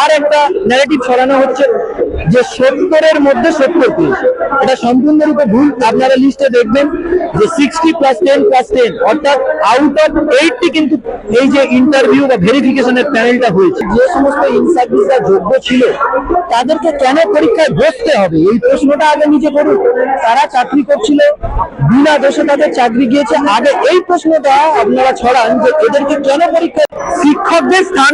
আর একটা ন্যারেটিভ ছড়ানো হচ্ছে যে সত্তরের মধ্যে সত্তর পেয়েছে এটা সম্পূর্ণরূপে ভুল। আপনারা লিস্টে দেখবেন যে sixty plus ten plus ten অর্থাৎ আউট অফ এইটটি কিন্তু এই যে ইন্টারভিউ বা ভেরিফিকেশনের প্যানেলটা হয়েছে। যে সমস্ত ইনসার্ভিসরা যোগ্য ছিল, তাদেরকে কেন পরীক্ষায় বসতে হবে? এই প্রশ্নটা আগে নিজে করুন। তারা চাকরি করছিল, বিনা দোষে তাদের চাকরি গিয়েছে। আগে এই প্রশ্নটা আপনারা ছড়ান যে এদেরকে কেন পরীক্ষায় শিক্ষকদের স্থান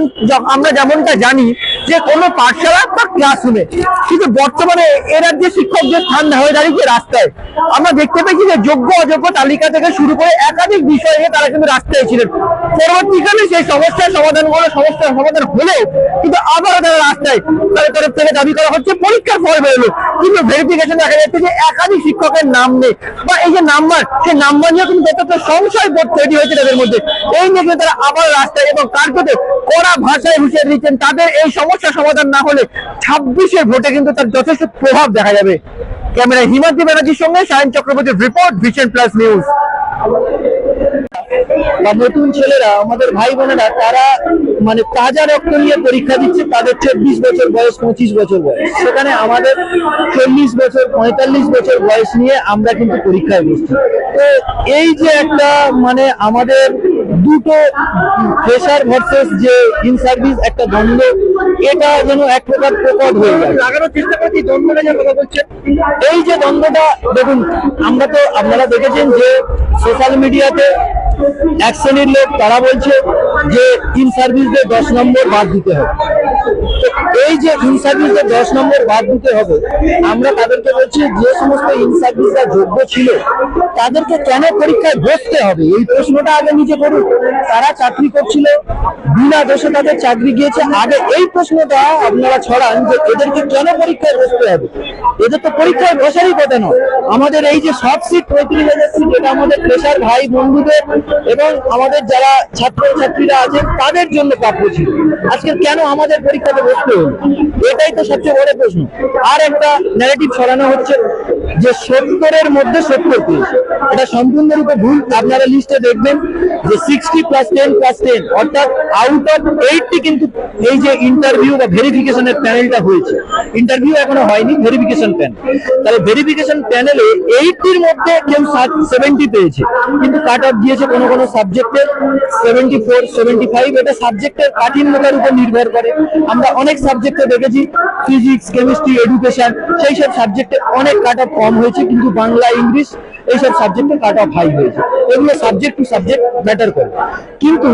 আমরা যেমনটা জানি যে কোনো পাঠশালা বা ক্লাসরুমে কিন্তু বর্তমানে এ রাজ্যে শিক্ষকদের স্থান হয়ে দাঁড়িয়েছে রাস্তায়, আমরা দেখতে পেয়েছি যে যোগ্য অযোগ্য তালিকা থেকে শুরু করে একাধিক বিষয় নিয়ে তারা কিন্তু রাস্তায় ছিলেন পরবর্তীকালে সেই সমস্যার সমাধান করে সমস্যার সমাধান হলেও কিন্তু আবারও তারা রাস্তায় তাদের তরফ থেকে দাবি করা হচ্ছে, পরীক্ষার ফল বেরোলো। কিন্তু ভেরিফিকেশন দেখা যাচ্ছে যে একাধিক শিক্ষকের নাম নেই। বা এই যে নাম্বার, সেই নাম্বার নিয়ে কিন্তু যতটা সংশয় বোধ তৈরি হয়েছে তাদের মধ্যে। এই নিয়ে তারা আবার রাস্তায় এবং কার্যতে কড়া ভাষায় হুঁশিয়ারি দিচ্ছেন, তাদের এই সমস্যা সমাধান না হলে ছাব্বিশের ভোটে কিন্তু তার যথেষ্ট প্রভাব দেখা যাবে। ক্যামেরায় হিমাদ্রি ব্যানার্জির সঙ্গে সায়ন চক্রবর্তীর রিপোর্ট, ভিশন প্লাস নিউজ। বা নতুন ছেলেরা, আমাদের ভাই বোনেরা, তারা মানে তাজা রক্ত নিয়ে পরীক্ষা দিচ্ছে তাদের চব্বিশ বছর বয়স, পঁচিশ বছর বয়স। সেখানে আমাদের চল্লিশ বছর, পঁয়তাল্লিশ বছর বয়স নিয়ে আমরা কিন্তু পরীক্ষায় বসছি। তো এই যে একটা মানে আমাদের দুটো প্রেশার ভার্সেস যে ইন সার্ভিস একটা দ্বন্দ্ব এটা যেন এক প্রকার প্রকট হয়ে যায়। লাগানোর চেষ্টা করছি দ্বন্দ্বটা যেন কথা বলছে এই যে দ্বন্দ্বটা দেখুন আমরা তো আপনারা দেখেছেন যে সোশ্যাল মিডিয়াতে এক শ্রেণির লোক তারা বলছে যে ইন সার্ভিসদের দশ নম্বর বাদ দিতে হবে। এই যে ইন সার্ভিসদের দশ নম্বর বাদ দিতে হবে, আমরা তাদেরকে বলছি যে সমস্ত ইন সার্ভিসরা যোগ্য ছিল, তাদেরকে কেন পরীক্ষায় বসতে হবে? এই প্রশ্নটা আগে নিজে করুন। তারা চাকরি করছিল, বিনা দোষে তাদের চাকরি গিয়েছে। আগে এই প্রশ্নটা আপনারা ছড়ান যে এদেরকে কেন পরীক্ষায় বসতে হবে? এদের তো পরীক্ষায় বসারই কথা নয়। আমাদের এই যে সব সিট পঁয়ত্রিশ হাজার সিট এটা আমাদের পেশার ভাই, বন্ধুদের এবং আমাদের যারা ছাত্র ছাত্রীরা আছেন, তাদের জন্য প্রাপ্য ছিল। আজকে কেন আমাদের পরীক্ষাতে বসতে হলো? এটাই তো সবচেয়ে বড় প্রশ্ন। আর একটা ন্যারেটিভ ছড়ানো হচ্ছে যে সত্তরের মধ্যে সত্তর পেয়েছে। এটা সম্পূর্ণরূপে ভুল। আপনারা লিস্টে দেখবেন যে sixty plus ten plus ten অর্থাৎ আউট অফ এইটটি কিন্তু এই যে ইন্টারভিউ বা ভেরিফিকেশনের প্যানেলটা হয়েছে। ইন্টারভিউ এখনও হয়নি ভেরিফিকেশন প্যানেল তাহলে ভেরিফিকেশন প্যানেলে এইটটির মধ্যে কেউ সেভেন্টি পেয়েছে। কিন্তু কাট অফ দিয়েছে কোনো কোনো সাবজেক্টের সেভেন্টি ফোর সেভেন্টি ফাইভ এটা সাবজেক্টের কাঠিন্যতার উপর নির্ভর করে। আমরা অনেক সাবজেক্টে দেখেছি ফিজিক্স কেমিস্ট্রি এডুকেশন সেই সব সাবজেক্টে অনেক কাট অফ কম হয়েছে। কিন্তু বাংলা, ইংলিশ এইসব সাবজেক্টে কাট অফ হাই হয়েছে। এগুলো সাবজেক্ট টু সাবজেক্ট ম্যাটার করে। কিন্তু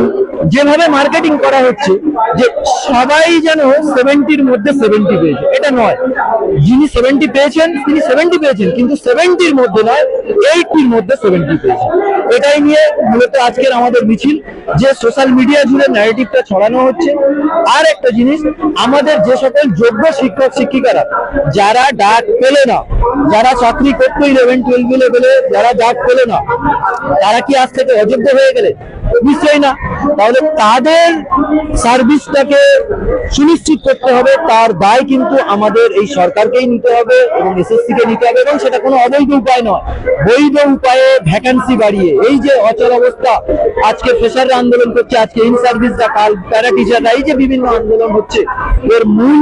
যেভাবে মার্কেটিং করা হচ্ছে, যে সবাই যেন সেভেন্টির মধ্যে সেভেন্টি পেয়েছে, এটা নয়। যিনি সেভেন্টি পেয়েছেন, তিনি সেভেন্টি পেয়েছেন, কিন্তু সেভেন্টির মধ্যে নয় এইটির মধ্যে সেভেন্টি পেয়েছেন এটাই নিয়ে মূলত আজকের আমাদের মিছিল, যে সোশ্যাল মিডিয়া জুড়ে ন্যারেটিভটা ছড়ানো হচ্ছে। আর একটা জিনিস, আমাদের যে সকল যোগ্য শিক্ষক শিক্ষিকারা যারা ডাক পেলে না, যারা চাকরি করতো ইলেভেন টুয়েলভ লেভেলে যারা ডাক পেলে না, তারা কি আজ থেকে অযোগ্য হয়ে গেলে? নিশ্চয়ই না। তাহলে তাদের সার্ভিসটাকে সুনিশ্চিত করতে হবে, তার দায় কিন্তু আমাদের এই সরকারকেই নিতে হবে এবং এসএসসি কে নিতে হবে এবং সেটা কোনো অবৈধ উপায় নয়, বৈধ উপায়ে ভ্যাকান্সি বাড়িয়ে। এই যে অচল অবস্থা, আজকে ফ্রেশাররা আন্দোলন করছে, আজকে ইন সার্ভিসরা কাল প্যারা টিচাররা এই যে বিভিন্ন আন্দোলন হচ্ছে, এর মূল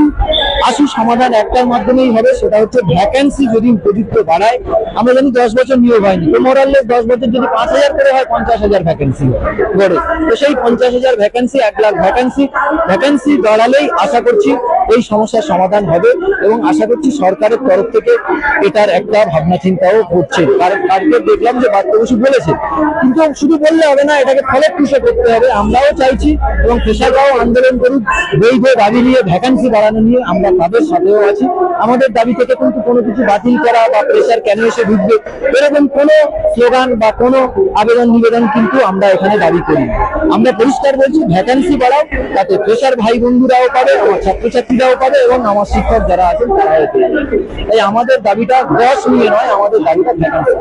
আসু সমাধান একটার মাধ্যমেই হবে, সেটা হচ্ছে ভ্যাকান্সি যদি উপযুক্ত বাড়ায়, আমরা জানি দশ বছর নিয়োগ হয়নি। মোরাল্লেস দশ বছর যদি পাঁচ হাজার করে হয়, পঞ্চাশ হাজার ভ্যাকেন্সি গড়ে। তো সেই পঞ্চাশ হাজার ভ্যাকেন্সি এক লাখ ভ্যাকেন্সি ভ্যাকেন্সি বাড়ালেই আশা করছি এই সমস্যার সমাধান হবে এবং আশা করছি সরকারের তরফ থেকে এটার একটা ভাবনা চিন্তাও করছে কারণ কালকে দেখলাম যে বাদ্য বসু বলেছে, কিন্তু শুধু বললে হবে না, এটাকে ফলপ্রসূ করতে হবে। আমরাও চাইছি এবং কৃষকরাও আন্দোলন করুক, বৈধ দাবি নিয়ে ভ্যাকেন্সি বাড়ানো নিয়ে আমরা তাদের সাথেও আছি আমাদের দাবি থেকে কিন্তু কোনো কিছু বাতিল করা বা প্রেশার কেন এসে ঢুকবে, এরকম কোনো স্লোগান বা কোনো আবেদন নিবেদন কিন্তু আমরা এখানে দাবি করি। আমরা পরিষ্কার বলছি ভ্যাকান্সি বাড়াও, তাতে প্রেশার ভাই বন্ধুরাও পাবে আমার ছাত্রছাত্রীরাও পাবে এবং আমার শিক্ষক যারা আছেন তারাও পেয়ে। তাই আমাদের দাবিটা দশ নিয়ে নয়, আমাদের দাবিটা ভ্যাকান্সি